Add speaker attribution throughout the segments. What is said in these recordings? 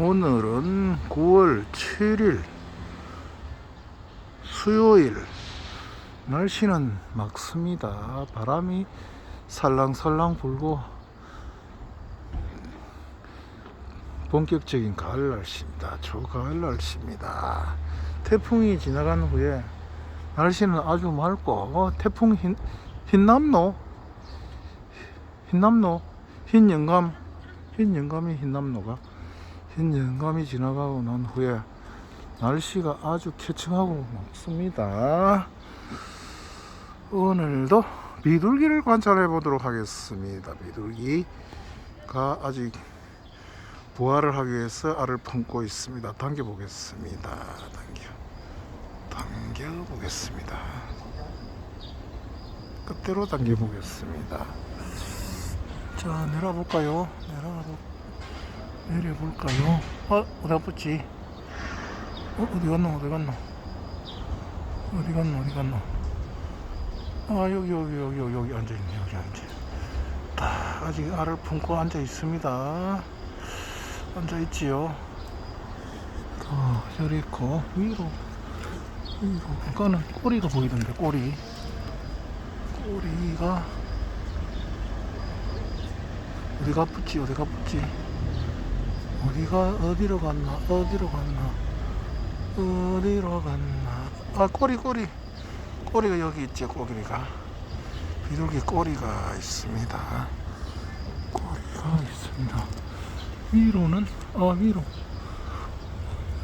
Speaker 1: 오늘은 9월 7일 수요일 날씨는 맑습니다. 바람이 살랑살랑 불고 본격적인 가을 날씨입니다. 초가을 날씨입니다. 태풍이 지나간 후에 날씨는 아주 맑고 어, 태풍 흰, 흰남노 흰남노 흰 영감 흰 영감이 흰남노가 흰 영감이 지나가고 난 후에 날씨가 아주 쾌청하고 맑습니다. 오늘도 비둘기를 관찰해 보도록 하겠습니다. 비둘기가 아직 부화를 하기 위해서 알을 품고 있습니다. 당겨 보겠습니다. 당겨. 당겨 보겠습니다. 끝대로 당겨 보겠습니다. 자, 내려볼까요? 내려보, 내려볼까요? 어, 어디 아프지? 어, 어디 갔노? 어디 갔노? 어디 갔노? 어디 갔노? 아, 여기, 여기, 여기, 여기, 여기 앉아있네, 여기 앉아. 다 아직 알을 품고 앉아 있습니다. 앉아 있지요. 어, 저리 있고, 위로, 위로. 그거는 꼬리가 보이던데, 꼬리. 꼬리가, 어디가 아프지, 어디가 아프지? 어디가, 어디로 갔나, 어디로 갔나, 어디로 갔나. 아, 꼬리, 꼬리. 꼬리가 여기 있죠, 꼬리가. 비둘기 꼬리가 있습니다. 꼬리가 있습니다. 위로는, 아, 위로.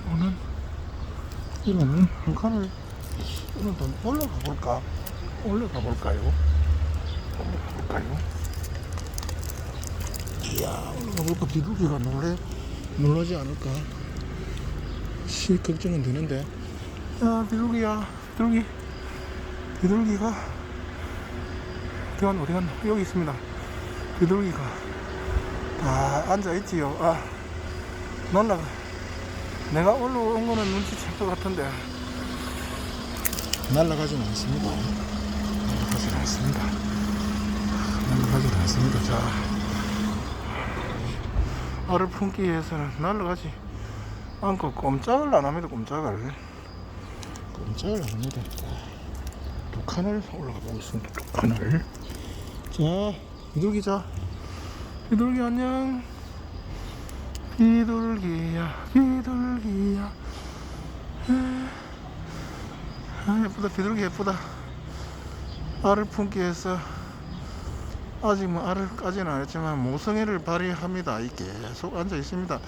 Speaker 1: 위로는, 위로는 한 칸을, 오늘 좀 올라가 볼까? 올라가 볼까요? 올라가 볼까요? 이야, 올라가 볼까? 비둘기가 놀래, 놀라지 않을까? 시, 걱정은 되는데. 야, 비둘기야, 비둘기. 비둘기가 어디 갔나 여기 있습니다. 비둘기가 다 앉아있지요. 아 놀라가 내가 올라온 거는 눈치챌 것 같은데. 날라가진 않습니다. 날라가진 않습니다. 날라가진 않습니다. 자 알을 품기 위해서는 날라가지 않고 꼼짝을 안 합니다 꼼짝을 꼼짝을 안 합니다 두 칸을 올라가 보겠습니다. 두 칸을. 자, 비둘기 자. 비둘기 안녕. 비둘기야, 비둘기야. 에. 아, 예쁘다. 비둘기 예쁘다. 알을 품기 위해서 아직 뭐 알을 까지는 않았지만 모성애를 발휘합니다. 이 계속 앉아 있습니다.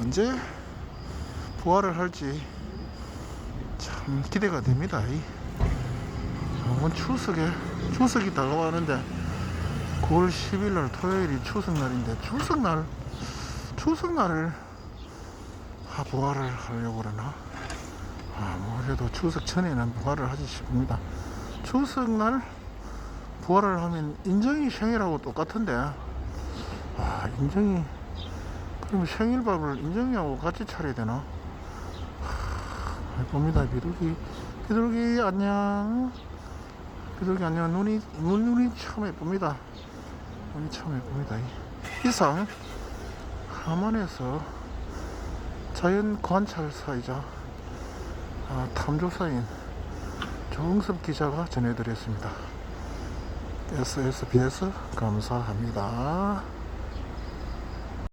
Speaker 1: 언제 부활을 할지 참 기대가 됩니다. 이. 이번 추석에 추석이 다가왔는데 9월 10일 날 토요일이 추석날인데 추석날 추석날을 아, 부활을 하려고 그러나 아무래도 추석 전에는 부활을 하지 싶습니다 추석날 부활을 하면 인정이 생일하고 똑같은데. 아 인정이 그럼 생일밥을 인정이하고 같이 차려야 되나? 하, 봅니다. 비둘기 비둘기 안녕. 비둘기 안녕. 눈이 눈, 눈이 참 예쁩니다. 눈이 참 예쁩니다. 이상 함안에서 자연 관찰사이자 아, 탐조사인 조응섭 기자가 전해드렸습니다 SSBS 감사합니다